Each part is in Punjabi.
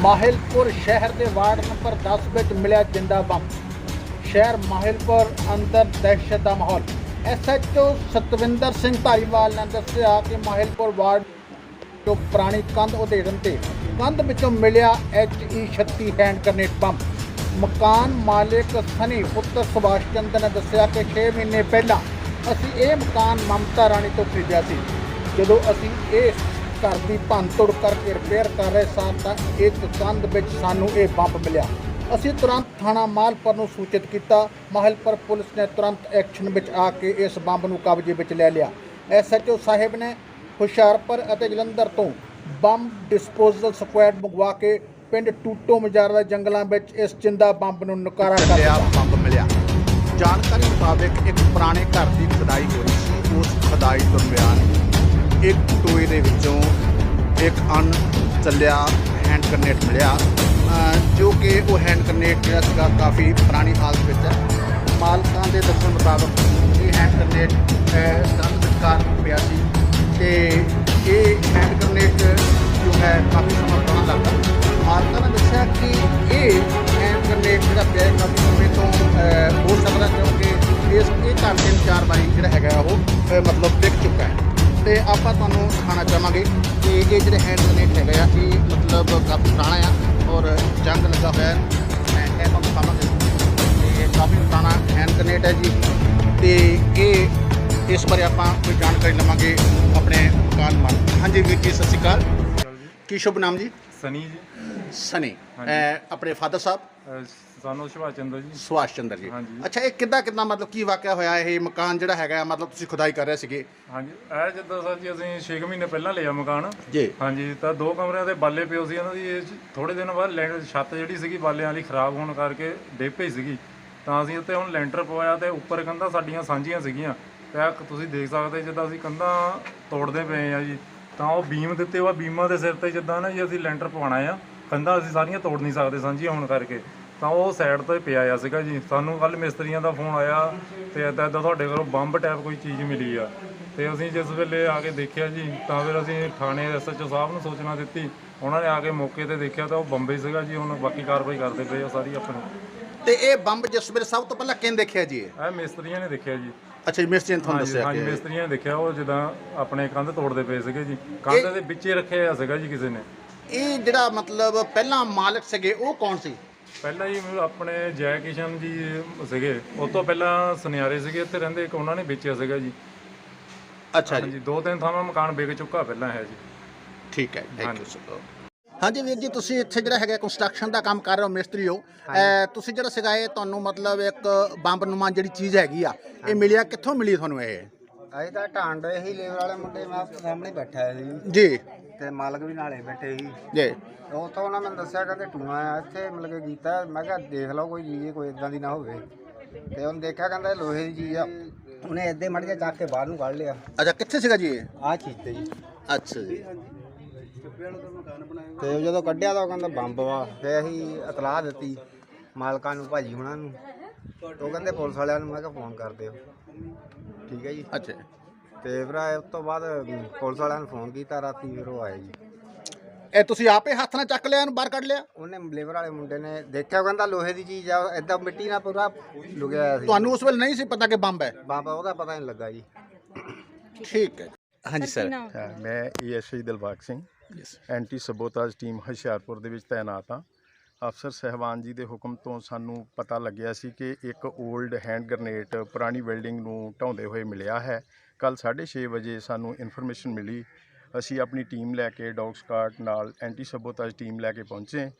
ਮਾਹਿਲਪੁਰ ਸ਼ਹਿਰ ਦੇ ਵਾਰਡ ਨੰਬਰ 10 ਵਿੱਚ ਮਿਲਿਆ ਜਿੰਦਾ ਬੰਬ। ਸ਼ਹਿਰ ਮਾਹਿਲਪੁਰ ਅੰਦਰ ਦਹਿਸ਼ਤ ਦਾ ਮਾਹੌਲ। ਐਸਐਚਓ ਸਤਵਿੰਦਰ ਸਿੰਘ ਧਾਰੀਵਾਲ ਨੇ ਦੱਸਿਆ ਕਿ ਮਾਹਿਲਪੁਰ ਵਾਰਡ ਤੋਂ ਪੁਰਾਣੀ ਕੰਧ ਉਧੇੜਨ ਤੇ ਕੰਧ ਵਿੱਚੋਂ ਮਿਲਿਆ ਐਚਈ 36 ਹੈਂਡ ਗ੍ਰਨੇਡ ਬੰਬ। ਮਕਾਨ ਮਾਲਕ ਸਨੀ ਪੁੱਤਰ ਸੁਭਾਸ਼ ਚੰਦਰ ਨੇ ਦੱਸਿਆ ਕਿ 6 ਮਹੀਨੇ ਪਹਿਲਾਂ ਅਸੀਂ ਇਹ ਮਕਾਨ ਮਮਤਾ ਰਾਣੀ ਤੋਂ ਖਰੀਦਿਆ ਸੀ। ਜਦੋਂ ਅਸੀਂ ਇਹ ਘਰ ਦੀ ਭੰਨਤੋੜ ਕਰਕੇ ਰਿਪੇਅਰ ਕਰ ਰਹੇ ਸਾਂ ਤਾਂ ਇੱਕ ਕੰਧ ਵਿੱਚ ਸਾਨੂੰ ਇਹ ਬੰਬ ਮਿਲਿਆ। ਅਸੀਂ ਤੁਰੰਤ ਥਾਣਾ ਮਾਲਪੁਰ ਨੂੰ ਸੂਚਿਤ ਕੀਤਾ। ਮਾਹਲਪੁਰ ਪੁਲਿਸ ਨੇ ਤੁਰੰਤ ਐਕਸ਼ਨ ਵਿੱਚ ਆ ਕੇ ਇਸ ਬੰਬ ਨੂੰ ਕਬਜ਼ੇ ਵਿੱਚ ਲੈ ਲਿਆ। ਐਸਐਚਓ ਸਾਹਿਬ ਨੇ ਹੁਸ਼ਿਆਰਪੁਰ ਅਤੇ ਜਲੰਧਰ ਤੋਂ ਬੰਬ ਡਿਸਪੋਜ਼ਲ ਸਕੁਐਡ ਮੰਗਵਾ ਕੇ ਪਿੰਡ ਟੂਟੋ ਮਜਾਰ ਦੇ ਜੰਗਲਾਂ ਵਿੱਚ ਇਸ ਜਿੰਦਾ ਬੰਬ ਨੂੰ ਨਕਾਰਾ ਕਰ ਲਿਆ, ਬੰਬ ਮਿਲਿਆ। ਜਾਣਕਾਰੀ ਮੁਤਾਬਕ ਇੱਕ ਪੁਰਾਣੇ ਘਰ ਦੀ ਖੁਦਾਈ ਹੋਈ ਸੀ। ਉਸ ਖੁਦਾਈ ਦਰਮਿਆਨ ਇੱਕ ਟੋਏ ਦੇ ਵਿੱਚੋਂ ਇੱਕ ਅਨ ਚੱਲਿਆ ਹੈਂਡ ਗ੍ਰਨੇਡ ਮਿਲਿਆ। ਜੋ ਕਿ ਉਹ ਹੈਂਡ ਗ੍ਰਨੇਡ ਜਿਹੜਾ ਸੀਗਾ ਕਾਫੀ ਪੁਰਾਣੀ ਹਾਲਤ ਵਿੱਚ ਹੈ। ਮਾਲਕਾਂ ਦੇ ਦੱਸਣ ਮੁਤਾਬਕ ਇਹ ਹੈਂਡ ਗ੍ਰਨੇਡ ਕੰਧ ਵਿਚਕਾਰ ਪਿਆ ਸੀ ਤੇ ਇਹ ਹੈਂਡ ਗ੍ਰਨੇਡ ਜੋ ਹੈ ਕਾਫੀ ਸਮਾਂ ਪੁਰਾਣਾ ਲੱਗਦਾ। ਮਾਲਕਾਂ ਨੇ ਦੱਸਿਆ ਕਿ ਇਹ ਹੈਂਡ ਗ੍ਰਨੇਡ ਜਿਹੜਾ ਪਿਆ ਕਾਫੀ ਸਮੇਂ ਤੋਂ ਹੋ ਸਕਦਾ ਕਿਉਂਕਿ ਇਸ ਇਹ ਘਰ ਨੂੰ ਚਾਰ ਵਾਰੀ ਜਿਹੜਾ ਹੈਗਾ ਉਹ ਮਤਲਬ ਵਿਕ ਚੁੱਕਾ ਹੈ। ਤੇ ਆਪਾਂ ਤੁਹਾਨੂੰ ਦਿਖਾਉਣਾ ਚਾਹਾਂਗੇ ਕਿ ਇਹ ਜਿਹੜੇ ਹੈਂਡ ਗ੍ਰਨੇਡ ਹੈਗੇ ਆ ਇਹ ਮਤਲਬ ਕਾਫੀ ਪੁਰਾਣਾ ਆ ਔਰ ਜੰਗ ਲੱਗਾ ਹੋਇਆ ਹੈ। ਮੈਂ ਇਹ ਤੁਹਾਨੂੰ ਦਿਖਾਵਾਂਗੇ। ਇਹ ਕਾਫੀ ਪੁਰਾਣਾ ਹੈਂਡ ਗ੍ਰਨੇਡ ਹੈ ਜੀ। ਤੇ ਇਹ ਇਸ ਬਾਰੇ ਆਪਾਂ ਕੋਈ ਜਾਣਕਾਰੀ ਲਵਾਂਗੇ ਆਪਣੇ ਮਕਾਨ ਮਾਲਕ ਹਾਂਜੀ ਵੀਰ ਜੀ ਸਤਿ ਸ਼੍ਰੀ ਅਕਾਲ। ਕੀ ਸ਼ੁਭ ਨਾਮ ਜੀ? ਸਨੀ ਜੀ। ਸਨੀ। ਆਪਣੇ ਫਾਦਰ ਸਾਹਿਬ? ਸਾਨੂੰ ਸੁਭਾਸ਼ ਚੰਦਰ ਜੀ। ਸੁਭਾਸ਼ ਚੰਦਰ ਜੀ। ਹਾਂਜੀ। ਅੱਛਾ ਇਹ ਕਿੱਦਾਂ ਕਿੱਦਾਂ ਮਤਲਬ ਕੀ ਵਾਕਿਆ ਹੋਇਆ? ਇਹ ਮਕਾਨ ਜਿਹੜਾ ਹੈਗਾ ਮਤਲਬ ਤੁਸੀਂ ਖੁਦਾਈ ਕਰ ਰਹੇ ਸੀਗੇ। ਹਾਂਜੀ ਇਹ ਜਿੱਦਾਂ ਸਰ ਜੀ ਅਸੀਂ 6 ਮਹੀਨੇ ਪਹਿਲਾਂ ਲਿਆ ਮਕਾਨ। ਜੀ। ਹਾਂਜੀ ਤਾਂ ਦੋ ਕਮਰਿਆਂ ਦੇ ਬਾਲੇ ਪਿਓ ਸੀ ਇਹਨਾਂ ਦੀ। ਥੋੜੇ ਦਿਨ ਬਾਅਦ ਲੈਂਟਰ ਛੱਤ ਜਿਹੜੀ ਸੀਗੀ ਬਾਲਿਆਂ ਵਾਲੀ ਖਰਾਬ ਹੋਣ ਕਰਕੇ ਡਿੱਗ ਪਈ ਸੀਗੀ। ਤਾਂ ਅਸੀਂ ਉੱਤੇ ਹੁਣ ਲੈਂਟਰ ਪਵਾਇਆ ਤੇ ਉੱਪਰ ਕੰਧਾਂ ਸਾਡੀਆਂ ਸਾਂਝੀਆਂ ਸੀਗੀਆਂ। ਤੇ ਆਹ ਤੁਸੀਂ ਦੇਖ ਸਕਦੇ ਜਿੱਦਾਂ ਅਸੀਂ ਕੰਧਾਂ ਤੋੜਦੇ ਪਏ ਆ ਜੀ ਤਾਂ ਉਹ ਬੀਮ ਦਿੱਤੇ ਉਹ ਬੀਮਾਂ ਦੇ ਸਿਰ ਤੇ ਜਿੱਦਾਂ ਨਾ ਜੀ ਅਸੀਂ ਲੈਂਟਰ ਪਵਾਉਣਾ ਆ। ਕੰਧਾਂ ਅਸੀਂ ਸਾਰੀਆਂ ਤੋੜ ਨਹੀਂ ਸਕਦੇ ਸਾਂਝੀਆਂ ਹੋਣ ਕਰਕੇ। ਤਾਂ ਉਹ ਸਾਈਡ ਤੇ ਪਿਆ ਆ ਸੀਗਾ ਜੀ। ਸਾਨੂੰ ਕੱਲ ਮਿਸਤਰੀਆਂ ਦਾ ਫੋਨ ਆਇਆ ਤੇ ਏਦਾਂ ਏਦਾਂ ਤੁਹਾਡੇ ਕੋਲੋਂ ਬੰਬ ਟੈਪ ਕੋਈ ਚੀਜ਼ ਮਿਲੀ ਆ। ਤੇ ਅਸੀਂ ਜਿਸ ਵੇਲੇ ਆ ਕੇ ਦੇਖਿਆ ਜੀ ਤਾਂ ਫਿਰ ਅਸੀਂ ਥਾਣੇ ਐਸਐਚਓ ਸਾਹਿਬ ਨੂੰ ਸੂਚਨਾ ਦਿੱਤੀ। ਉਹਨਾਂ ਨੇ ਆ ਕੇ ਮੌਕੇ ਤੇ ਦੇਖਿਆ ਤਾਂ ਉਹ ਬੰਬੇ ਸੀਗਾ ਜੀ ਹੁਣ ਬਾਕੀ ਕਾਰਵਾਈ ਕਰਦੇ ਪਏ ਆ ਸਾਰੀ ਆਪਣੀ। ਤੇ ਇਹ ਬੰਬ ਜਿਸ ਵੇਲੇ ਸਭ ਤੋਂ ਪਹਿਲਾਂ ਕਿਹਨੇ ਦੇਖਿਆ ਜੀ ਇਹ? ਇਹ ਮਿਸਤਰੀਆਂ ਨੇ ਦੇਖਿਆ ਜੀ। ਅੱਛਾ ਜੀ ਮਿਸਟਰ ਨੇ ਤੁਹਾਨੂੰ ਹਾਂਜੀ ਦੱਸਿਆ ਹਾਂਜੀ ਕਿ ਮਿਸਤਰੀਆਂ ਨੇ ਦੇਖਿਆ ਉਹ ਜਿੱਦਾਂ ਆਪਣੇ ਕੰਧ ਤੋੜਦੇ ਪਏ ਸੀਗੇ ਜੀ। ਕੰਧ ਦੇ ਵਿੱਚੇ ਰੱਖਿਆ ਸੀਗਾ ਜੀ ਕਿਸੇ ਨੇ। ਇਹ ਜਿਹੜਾ ਮਤਲਬ ਪਹਿਲਾਂ ਮਾਲਕ ਸੀਗੇ ਉਹ ਕੌਣ ਸੀ? ਪਹਿਲਾਂ ਜੀ ਆਪਣੇ ਜੈ ਕਿਸ਼ਨ ਜੀ ਸੀਗੇ ਉਸ ਤੋਂ ਪਹਿਲਾਂ ਸੁਨਿਆਰੇ ਸੀਗੇ ਇੱਥੇ ਰਹਿੰਦੇ ਇੱਕ ਉਹਨਾਂ ਨੇ ਵੇਚਿਆ ਸੀਗਾ ਜੀ। ਅੱਛਾ ਜੀ। ਹਾਂਜੀ ਦੋ ਤਿੰਨ ਥਾਵਾਂ ਮਕਾਨ ਵਿਕ ਚੁੱਕਾ ਪਹਿਲਾਂ ਹੈ ਜੀ। ਠੀਕ ਹੈ ਥੈਂਕ ਹਾਂਜੀ। ਯੂ ਸਰ ਹਾਂਜੀ ਵੀਰ ਜੀ ਤੁਸੀਂ ਇੱਥੇ ਜਿਹੜਾ ਹੈਗਾ ਕੰਸਟਰਕਸ਼ਨ ਦਾ ਕੰਮ ਕਰ ਰਹੇ ਹੋ ਮਿਸਤਰੀ ਹੋ ਅਹ ਤੁਸੀਂ ਜਿਹੜਾ ਸੀਗਾ ਇਹ ਤੁਹਾਨੂੰ ਮਤਲਬ ਇੱਕ ਬੰਬ ਨੁਮਾ ਜਿਹੜੀ ਚੀਜ਼ ਹੈਗੀ ਆ ਇਹ ਮਿਲਿਆ ਕਿੱਥੋਂ ਮਿਲੀ ਤੁਹਾਨੂੰ ਇਹ? ਅਸੀਂ ਤਾਂ ਢਾਂਡ ਹੀ ਲੇਬਰ ਵਾਲੇ ਮੁੰਡੇ ਮੈਂ ਸਾਹਮਣੇ ਬੈਠਾ ਸੀ ਜੀ। ਤੇ ਮਾਲਕ ਵੀ ਨਾਲੇ ਬੈਠੇ ਸੀ। ਜੀ। ਉੱਥੋਂ ਉਹਨਾਂ ਮੈਨੂੰ ਦੱਸਿਆ ਕਹਿੰਦੇ ਟੂਆ ਆ ਇੱਥੇ ਮਤਲਬ ਕਿ ਕੀਤਾ। ਮੈਂ ਕਿਹਾ ਦੇਖ ਲਓ ਕੋਈ ਚੀਜ਼ ਕੋਈ ਇਦਾਂ ਦੀ ਨਾ ਹੋਵੇ। ਤੇ ਉਹਨੇ ਦੇਖਿਆ ਕਹਿੰਦਾ ਇਹ ਲੋਹੇ ਦੀ ਚੀਜ਼ ਆ। ਉਹਨੇ ਏਦਾਂ ਮੜ ਕੇ ਚੱਕ ਕੇ ਬਾਹਰ ਨੂੰ ਕੱਢ ਲਿਆ। ਅੱਛਾ ਕਿੱਥੇ ਸੀਗਾ ਜੀ ਇਹ? ਆਹ ਚੀਜ਼ ਤੇ ਜੀ। ਅੱਛਾ ਜੀ। ਤੇ ਉਹ ਜਦੋਂ ਕੱਢਿਆ ਤਾਂ ਉਹ ਕਹਿੰਦਾ ਬੰਬ ਵਾ। ਫੇ ਅਸੀਂ ਇਤਲਾਹ ਦਿੱਤੀ ਮਾਲਕਾਂ ਨੂੰ ਭਾਜੀ ਹੁਣਾਂ ਨੂੰ। ਉਹ ਕਹਿੰਦੇ ਪੁਲਿਸ ਵਾਲਿਆਂ ਨੂੰ ਮੈਂ ਕਿਹਾ ਫੋਨ ਕਰ ਦਿਓ। ਠੀਕ ਹੈ ਜੀ। ਅੱਛਾ। ਤੇ ਫਿਰ ਉਸ ਤੋਂ ਬਾਅਦ ਪੁਲਿਸ ਵਾਲਿਆਂ ਨੂੰ ਫੋਨ ਕੀਤਾ ਰਾਤੀ ਫਿਰ ਉਹ ਆਏ ਜੀ। ਇਹ ਤੁਸੀਂ ਆਪੇ ਹੱਥ ਨਾਲ ਚੱਕ ਲਿਆ ਇਹਨੂੰ ਬਾਹਰ ਕੱਢ ਲਿਆ? ਉਹਨੇ ਲੇਬਰ ਵਾਲੇ ਮੁੰਡੇ ਨੇ ਦੇਖਿਆ ਉਹ ਕਹਿੰਦਾ ਲੋਹੇ ਦੀ ਚੀਜ਼ ਆ ਏਦਾਂ ਮਿੱਟੀ ਨਾਲ ਪੂਰਾ ਲੁਕਿਆ ਹੋਇਆ ਸੀ। ਤੁਹਾਨੂੰ ਉਸ ਵੇਲੇ ਨਹੀਂ ਸੀ ਪਤਾ ਕਿ ਬੰਬ ਹੈ? ਬਾਬਾ ਉਹਦਾ ਪਤਾ ਨਹੀਂ ਲੱਗਾ ਜੀ। ਠੀਕ ਹੈ। ਹਾਂਜੀ ਸਰ ਹਾਂ, ਮੈਂ ASI Dilbagh Singh anti sabotage team Hoshiarpur ਦੇ ਵਿੱਚ ਤਾਇਨਾਤ ਹਾਂ। ਅਫਸਰ ਸਹਿਬਾਨ ਜੀ ਦੇ ਹੁਕਮ ਤੋਂ ਸਾਨੂੰ ਪਤਾ ਲੱਗਿਆ ਸੀ ਕਿ ਇੱਕ 올ਡ ਹੈਂਡ ਗ੍ਰਨੇਡ ਪੁਰਾਣੀ ਬਿਲਡਿੰਗ ਨੂੰ ਢਾਉਂਦੇ ਹੋਏ ਮਿਲਿਆ ਹੈ। ਕੱਲ 6:30 ਵਜੇ ਸਾਨੂੰ ਇਨਫੋਰਮੇਸ਼ਨ ਮਿਲੀ। ਅਸੀਂ ਆਪਣੀ ਟੀਮ ਲੈ ਕੇ ਡੌਗ ਸਕਾਟ ਨਾਲ ਐਂਟੀ ਸਬੋਤਾਜ ਟੀਮ ਲੈ ਕੇ ਪਹੁੰਚੇ।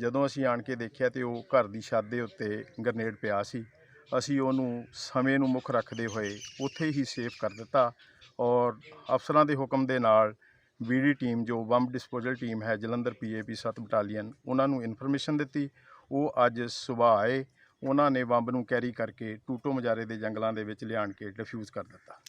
ਜਦੋਂ ਅਸੀਂ ਆਣ ਕੇ ਦੇਖਿਆ ਤੇ ਉਹ ਘਰ ਦੀ ਛੱਤ ਦੇ ਉੱਤੇ ਗ੍ਰਨੇਡ ਪਿਆ ਸੀ। ਅਸੀਂ ਉਹਨੂੰ ਸਮੇਂ ਨੂੰ ਮੁੱਖ ਰੱਖਦੇ ਹੋਏ ਉੱਥੇ ਹੀ ਸੇਫ ਕਰ ਦਿੱਤਾ ਔਰ ਅਫਸਰਾਂ ਦੇ ਹੁਕਮ ਦੇ ਨਾਲ ਬੀਡੀ ਟੀਮ ਜੋ ਬੰਬ ਡਿਸਪੋਜ਼ਲ ਟੀਮ ਹੈ, ਜਲੰਧਰ ਪੀਏਪੀ 7 ਬਟਾਲੀਅਨ, ਉਹਨਾਂ ਨੂੰ ਇਨਫੋਰਮੇਸ਼ਨ ਦਿੱਤੀ। ਉਹ ਅੱਜ ਸਵੇਰ ਆਏ। ਉਹਨਾਂ ਨੇ ਬੰਬ ਨੂੰ ਕੈਰੀ ਕਰਕੇ ਟੂਟੋ ਮਜਾਰੇ ਦੇ ਜੰਗਲਾਂ ਦੇ ਵਿੱਚ ਲਿਆਣ ਕੇ ਡਿਫਿਊਜ਼ ਕਰ ਦਿੱਤਾ।